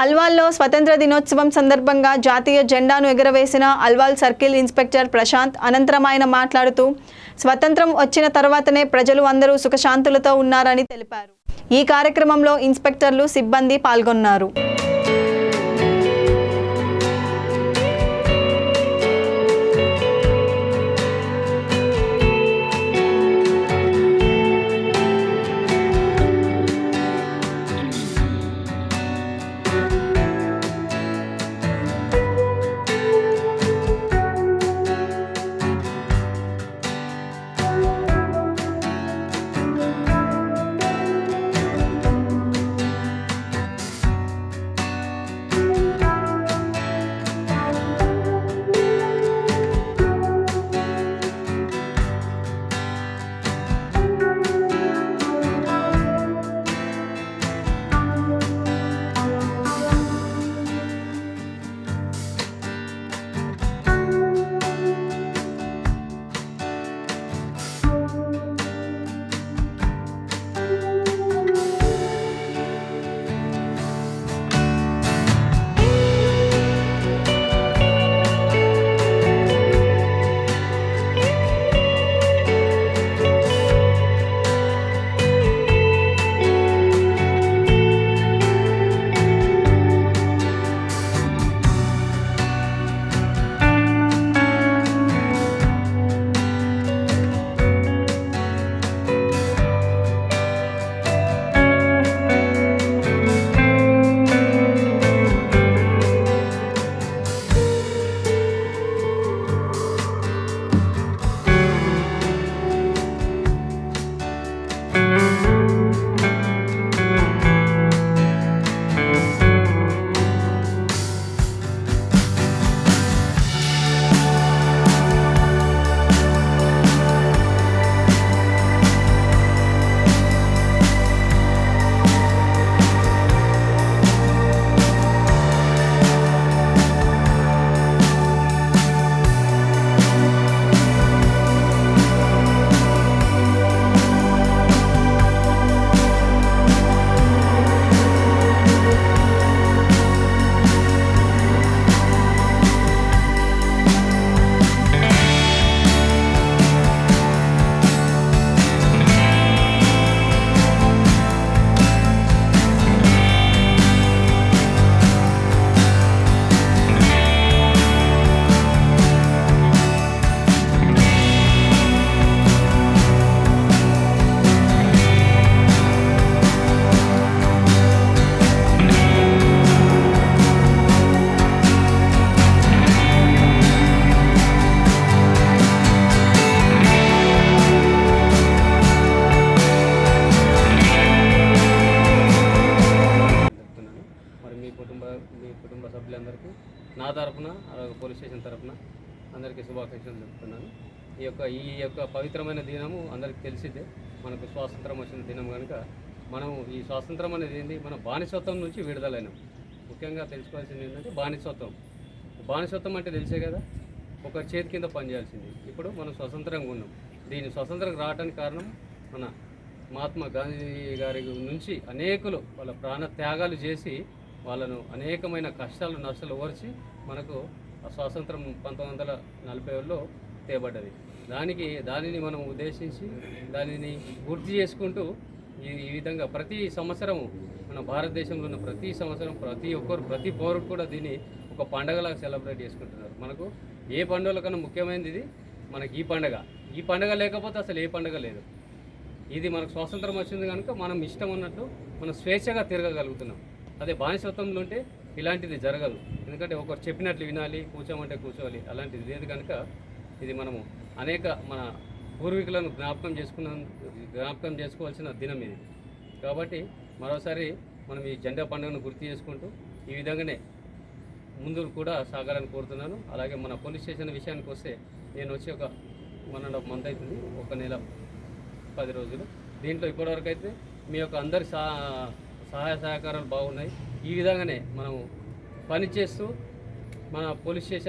అల్వాల్లో స్వతంత్ర దినోత్సవం సందర్భంగా జాతీయ జెండాను ఎగురవేసిన అల్వాల్ సర్కిల్ ఇన్స్పెక్టర్ ప్రశాంత్ అనంతరం ఆయన మాట్లాడుతూ స్వతంత్రం వచ్చిన తర్వాతనే ప్రజలు అందరూ సుఖశాంతులతో ఉన్నారని తెలిపారు. ఈ కార్యక్రమంలో ఇన్స్పెక్టర్లు సిబ్బంది పాల్గొన్నారు. తరపున అలాగే పోలీస్ స్టేషన్ తరపున అందరికీ శుభాకాంక్షలు చెప్తున్నాను. ఈ యొక్క ఈ యొక్క పవిత్రమైన దినము అందరికీ తెలిసిందే మనకు స్వాతంత్రం వచ్చిన దినం కనుక మనం ఈ స్వాతంత్రం అనేది ఏంటి మన బానిసత్వం నుంచి విడుదలైనాం. ముఖ్యంగా తెలుసుకోవాల్సింది ఏంటంటే బానిసత్వం. బానిసత్వం అంటే తెలిసే కదా ఒక చేతి కింద పనిచేయాల్సింది. ఇప్పుడు మనం స్వతంత్రంగా ఉన్నాం. దీని స్వతంత్రం రావడానికి కారణం మన మహాత్మా గాంధీ గారి నుంచి అనేకులు వాళ్ళ ప్రాణ త్యాగాలు చేసి వాళ్ళను అనేకమైన కష్టాలు నష్టాలు ఓర్చి మనకు స్వాతంత్రం పంతొమ్మిది వందల నలభై ఏడులో తేబడ్డది. దానికి దానిని మనం ఉద్దేశించి దానిని గుర్తు చేసుకుంటూ ఈ ఈ విధంగా ప్రతి సంవత్సరము మన భారతదేశంలో ఉన్న ప్రతి సంవత్సరం ప్రతి ఒక్కరు ప్రతి పౌరుడు కూడా దీన్ని ఒక పండగలాగా సెలబ్రేట్ చేసుకుంటున్నారు. మనకు ఏ పండుగల కన్నా ముఖ్యమైనది ఇది? మనకి ఈ పండగ. ఈ పండగ లేకపోతే అసలు ఏ పండగ లేదు. ఇది మనకు స్వాతంత్రం వచ్చింది కనుక మనం ఇష్టం ఉన్నట్టు మనం స్వేచ్ఛగా తిరగగలుగుతున్నాం. అదే బానిసత్వంలో ఉంటే ఇలాంటిది జరగదు. ఎందుకంటే ఒకరు చెప్పినట్లు వినాలి కూర్చోమంటే కూర్చోవాలి అలాంటిది లేదు కనుక ఇది మనము అనేక మన పూర్వీకులను జ్ఞాపకం చేసుకున్న జ్ఞాపకం చేసుకోవాల్సిన దినం ఇది. కాబట్టి మరోసారి మనం ఈ జెండా పండుగను గుర్తు చేసుకుంటూ ఈ విధంగానే ముందు కూడా సాగాలని కోరుతున్నాను. అలాగే మన పోలీస్ స్టేషన్ విషయానికి వస్తే నేను వచ్చి ఒక వన్ అండ్ హాఫ్ మంత్ అవుతుంది ఒక నెల పది రోజులు. దీంట్లో ఇప్పటివరకు అయితే మీ యొక్క అందరి సా సహాయ సహకారాలు బాగున్నాయి. ఈ విధంగానే మనము పనిచేస్తూ మన పోలీస్ స్టేషన్